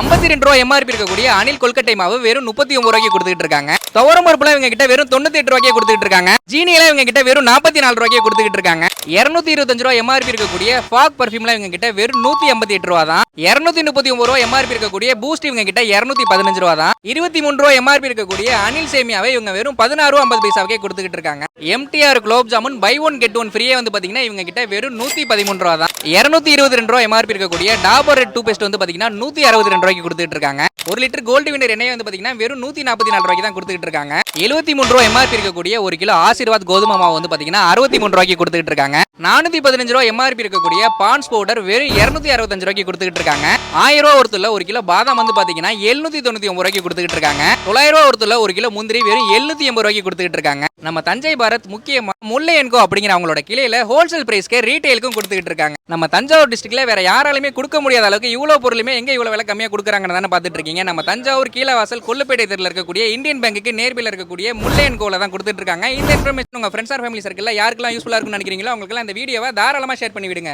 ஐம்பத்தி ரெண்டு ரூபா எம்ஆர்பி இருக்கக்கூடிய அணில் கொல்கட்டை மாவு வெறும் முப்பத்தி ஒன்பது ரூபாய்க்கு கொடுத்துட்டு இருக்காங்க. துவரம் பருப்புல இவங்க கிட்ட வெறும் தொண்ணூத்தி எட்டு ரூபாய்க்கு கொடுத்துட்டு இருக்காங்க. ஜீனியில இவங்க கிட்ட வெறும் நாற்பத்தி நாலு ரூபாய்க்கு கொடுத்துட்டு இருக்காங்க. இருநூத்தி இருபத்தஞ்சு ரூபா எம்ஆர்பி இருக்கக்கூடிய ஃபாக் பர்ஃபியூம்ல இவங்க கிட்ட வெறும் நூத்தி ஐம்பத்தி எட்டு ரூபா தான். இருநூத்தி முப்பத்தி ஒன்பது ரூபா எம்ஆர்பி இருக்கக்கூடிய பூஸ்ட் இவங்க கிட்ட இருநூத்தி பதினஞ்சு ரூபா தான். இருபத்தி மூணு ரூபா எம்ஆர்பி இருக்கக்கூடிய அனில் சேமியாவை இவங்க வெறும் பதினாறு ரூபா ஐம்பது பைசாவுக்கே கொடுத்துட்டு இருக்காங்க. MTR gulab jamun buy one get one ஃப்ரீயே வந்து பார்த்தீங்கன்னா இவங்க கிட்ட வெறும் நூற்றி பதிமூணு ரூபா தான். இரநூத்தி இருபது ரெண்டு ரூபா எம்ஆர்பி இருக்கக்கூடிய டாபர் ரெட் டூ பேஸ்ட் வந்து பார்த்தீங்கன்னா நூற்றி அறுபது ரெண்டு ரூபாய்க்கு கொடுத்துட்டு இருக்காங்க. ஒரு லிட்டர் கோல்டு வினர் எண்ணெய் வந்து பார்த்தீங்கன்னா வெறும் நூற்றி நாற்பத்தி நாலு ரூபாய்க்கு தான் கொடுத்துட்டு இருக்காங்க. எழுபத்தி மூணு ரூபா எம்ஆர்பி இருக்கக்கூடிய ஒரு கிலோ ஆசீர்வாத் கோதுமை மாவு வந்து பார்த்தீங்கன்னா அறுபத்தி மூணு ரூபாய்க்கு கொடுத்துட்டு இருக்காங்க. நானூத்தி பதினஞ்சு ரூபா எம்ஆர்பி இருக்கக்கூடிய பான்ஸ் பவுடர் வெறும் இருநூத்தி அறுபத்தஞ்சு ரூபாய்க்கு கொடுத்துட்டு இருக்காங்க. ஆயிரம் ரூபா ஒருத்துல ஒரு கிலோ பாதாம் வந்து பாத்தீங்கன்னா எழுநூத்தி தொண்ணூத்தி ஒன்பது ரூபாய்க்கு கொடுத்துட்டு இருக்காங்க. தொள்ளாயிரம் ரூபா ஒருத்துல ஒரு கிலோ முந்திரி வெறும் எழுநூத்தி எண்பது ரூபாய்க்கு கொடுத்துட்டு இருக்காங்க. நம்ம தஞ்சை பாரத் முக்கியமா முல்லை என்கோ அப்படிங்கிற அவங்களோட கிளையில ஹோல்சேல் பிரைஸ்க்கு ரீட்டைலுக்கும் கொடுத்துட்டு இருக்காங்க. நம்ம தஞ்சாவூர் டிஸ்ட்ரிக்ட்ல வேற யாராலுமே கொடுக்க முடியாத அளவுக்கு இவ்வளவு பொருளுமே எங்க இவ்வளவு விலை கம்மியா கொடுக்குறாங்கன்னு தானே பார்த்துட்டு இருக்கீங்க. நம்ம தஞ்சாவூர் கீழவாசல் கொல்லுப்பேட்டை தெருல இருக்கக்கூடிய இந்தியன் பேங்க்குக்கு நேர்பில் இருக்கக்கூடிய முல்லை என்கோல தான் கொடுத்துட்டு இருக்காங்க. இந்த இன்ஃபர்மேஷன் உங்க ஃப்ரெண்ட்ஸ் ஆர் ஃபேமிலி சர்க்கிள்ல யாருக்கெல்லாம் யூஸ்ஃபுல்லா இருக்கும்னு நினைக்கிறீங்களோ அவங்களுக்கெல்லாம் இந்த வீடியோவை தாராளமா ஷேர் பண்ணி விடுங்க